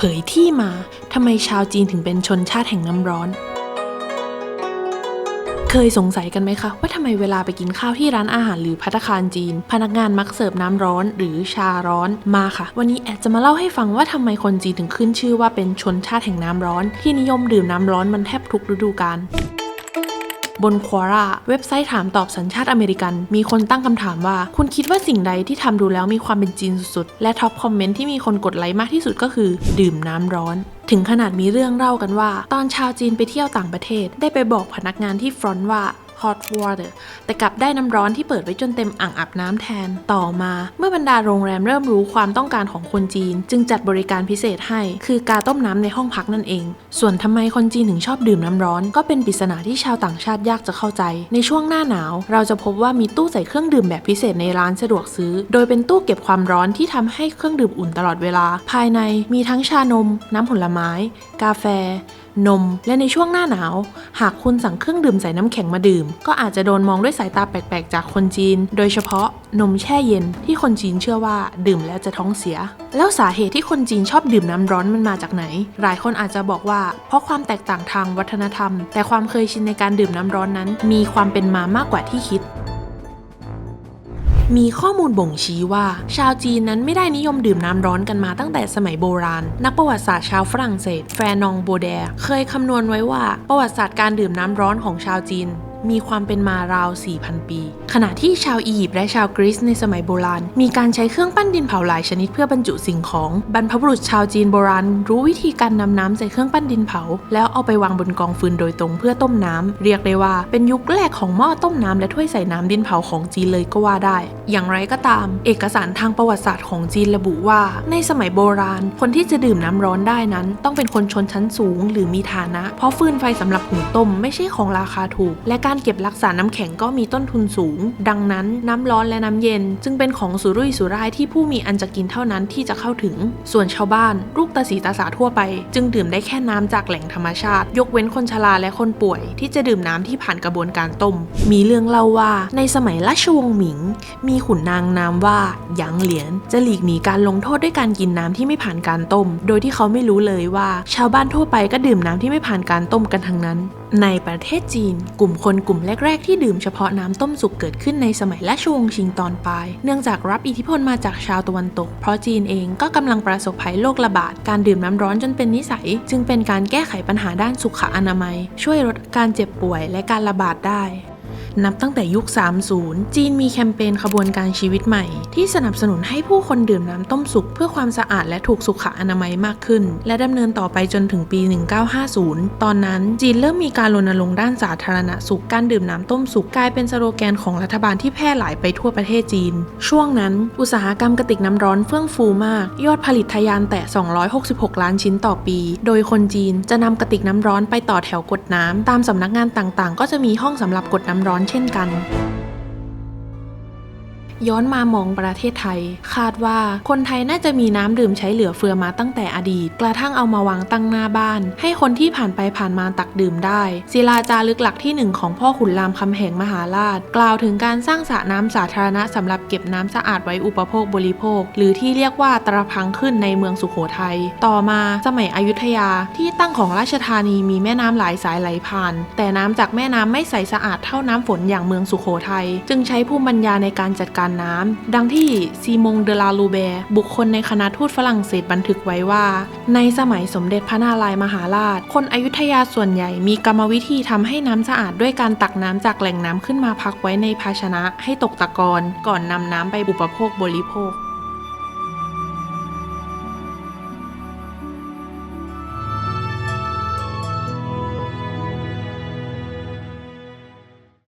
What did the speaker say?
เผยที่มาทำไมชาวจีนถึงเป็นชนชาติแห่งน้ำร้อน เคยสงสัยกันไหมคะ ว่าทำไมเวลาไปกินข้าวที่ร้านอาหารหรือพัตคารจีน พนักงานมักเสิร์ฟน้ำร้อนหรือชาร้อนมาค่ะ วันนี้แอดจะมาเล่าให้ฟังว่าทำไมคนจีนถึงขึ้นชื่อว่าเป็นชนชาติแห่งน้ำร้อน ที่นิยมดื่มน้ำร้อนมันแทบทุกฤดูกาล บนควอราเว็บไซต์ถามตอบสัญชาติอเมริกัน มีคนตั้งคำถามว่า คุณคิดว่าสิ่งใดที่ทำดูแล้วมีความเป็นจีนสุดๆ และท็อปคอมเมนต์ที่มีคนกดไลค์มากที่สุดก็คือ ดื่มน้ำร้อน ถึงขนาดมีเรื่องเล่ากันว่า ตอนชาวจีนไปเที่ยวต่างประเทศ ได้ไปบอกพนักงานที่ฟรอนต์ว่า hot water แต่กลับได้น้ำร้อนที่เปิดไว้จนเต็มอ่างอาบน้ำแทน ต่อมาเมื่อบรรดาโรงแรมเริ่มรู้ความต้องการของคนจีน จึงจัดบริการพิเศษให้ คือกาต้มน้ำในห้องพักนั่นเอง ส่วนทำไมคนจีนถึงชอบดื่มน้ำร้อน ก็เป็นปริศนาที่ชาวต่างชาติยากจะเข้าใจ ในช่วงหน้าหนาว เราจะพบว่ามีตู้ใส่เครื่องดื่มแบบพิเศษในร้านสะดวกซื้อ โดยเป็นตู้เก็บความร้อนที่ทำให้เครื่องดื่มอุ่นตลอดเวลา ภายในมีทั้งชานม น้ำผลไม้ กาแฟ นม และในช่วงหน้าหนาว หากคุณสั่งเครื่องดื่มใส่น้ำแข็งมาดื่ม ก็อาจจะโดนมองด้วยสายตาแปลกๆ จากคนจีน โดยเฉพาะนมแช่เย็นที่คนจีนเชื่อว่าดื่มแล้วจะท้องเสีย แล้วสาเหตุที่คนจีนชอบดื่มน้ำร้อนมันมาจากไหน หลายคนอาจจะบอกว่า เพราะความแตกต่างทางวัฒนธรรม แต่ความเคยชินในการดื่มน้ำร้อนนั้น มีความเป็นมามากกว่าที่คิด มีข้อมูลบ่งชี้ว่า ชาวจีนนั้นไม่ได้นิยมดื่มน้ำร้อนกันมาตั้งแต่สมัยโบราณ นักประวัติศาสตร์ชาวฝรั่งเศส แฟรนองโบเดร์เคยคำนวณไว้ว่าประวัติศาสตร์การดื่มน้ำร้อนของชาวจีน มีความเป็นมาราว 4,000 ปี ขณะที่ชาวอียิปต์และชาวกรีซในสมัยโบราณ มีการใช้เครื่องปั้นดินเผาหลายชนิดเพื่อบรรจุสิ่งของ บรรพบุรุษชาวจีนโบราณ รู้วิธีการนำน้ำใส่เครื่องปั้นดินเผา แล้วเอาไปวางบนกองฟืนโดยตรงเพื่อต้มน้ำ เรียกได้ว่าเป็นยุคแรกของหม้อต้มน้ำและถ้วยใส่น้ำดินเผาของจีนเลยก็ว่าได้ อย่างไรก็ตาม เอกสารทางประวัติศาสตร์ของจีนระบุว่า ในสมัยโบราณ คนที่จะดื่มน้ำร้อนได้นั้น ต้องเป็นคนชนชั้นสูง หรือมีฐานะ เพราะฟืนไฟสำหรับหุงต้มไม่ใช่ของราคาถูกและการการเก็บรักษาน้ำแข็งก็มีต้นทุนสูง ดังนั้นน้ำร้อนและน้ำเย็น จึงเป็นของสุรุ่ยสุร่ายที่ผู้มีอันจะกินเท่านั้นที่จะเข้าถึง ส่วนชาวบ้าน ลูกตาสีตาสาทั่วไป จึงดื่มได้แค่น้ำจากแหล่งธรรมชาติ ยกเว้นคนชราและคนป่วย ที่จะดื่มน้ำที่ผ่านกระบวนการต้ม มีเรื่องเล่าว่าในสมัยราชวงศ์หมิง มีขุนนางนามว่าหยางเหลียนจะหลีกหนีการลงโทษด้วยการกินน้ำที่ไม่ผ่านการต้ม โดยที่เขาไม่รู้เลยว่า ชาวบ้านทั่วไปก็ดื่มน้ำที่ไม่ผ่านการต้มกันทั้งนั้น ในประเทศจีน กลุ่มคนกลุ่มแรก ๆ ที่ดื่มเฉพาะน้ำต้มสุกเกิดขึ้นในสมัยราชวงศ์ชิงตอนปลาย เนื่องจากรับอิทธิพลมาจากชาวตะวันตก เพราะจีนเองก็กำลังประสบภัยโรคระบาด การดื่มน้ำร้อนจนเป็นนิสัย จึงเป็นการแก้ไขปัญหาด้านสุขอนามัย ช่วยลดการเจ็บป่วยและการระบาดได้ นับตั้งแต่ยุค 30 จีนมีแคมเปญขบวนการชีวิตใหม่ ที่สนับสนุนให้ผู้คนดื่มน้ำต้มสุกเพื่อความสะอาดและถูกสุขอนามัยมากขึ้น และดำเนินต่อไปจนถึงปี 1950 ตอนนั้นจีนเริ่มมีการรณรงค์ด้านสาธารณสุขการดื่มน้ำต้มสุกกลายเป็นสโลแกนของรัฐบาลที่แพร่หลายไปทั่วประเทศจีน ช่วงนั้น อุตสาหกรรมกระติกน้ำร้อนเฟื่องฟูมาก ยอดผลิตทะยานแต่ 266 ล้านชิ้นต่อปี โดยคนจีนจะนำกระติกน้ำร้อนไปต่อแถวกดน้ำตามสำนักงานต่างๆ ก็จะมีห้องสำหรับกดน้ำร้อนเช่นกัน ย้อนมามองประเทศไทย คาดว่าคนไทยน่าจะมีน้ำดื่มใช้เหลือเฟือมาตั้งแต่อดีต กระทั่งเอามาวางตั้งหน้าบ้าน ให้คนที่ผ่านไปผ่านมาตักดื่มได้ศิลาจารึกหลักที่หนึ่งของพ่อขุนรามคำแหงมหาราช กล่าวถึงการสร้างสระน้ำสาธารณะสำหรับเก็บน้ำสะอาดไว้อุปโภคบริโภค หรือที่เรียกว่าตระพังขึ้นในเมืองสุโขทัยต่อมาสมัยอยุธยาที่ตั้งของราชธานีมีแม่น้ำหลายสายไหลผ่าน แต่น้ำจากแม่น้ำไม่ใสสะอาดเท่าน้ำฝนอย่างเมืองสุโขทัยจึงใช้ภูมิปัญญาในการจัดการการน้ำ ดังที่ซีมงเดลาลูแบร์บุคคลในคณะทูตฝรั่งเศสบันทึกไว้ว่า ในสมัยสมเด็จพระนารายมหาราช คนอยุธยาส่วนใหญ่มีกรรมวิธีทำให้น้ำสะอาดด้วยการตักน้ำจากแหล่งน้ำขึ้นมาพักไว้ในภาชนะให้ตกตะกอนก่อนนำน้ำไปอุปโภคบริโภค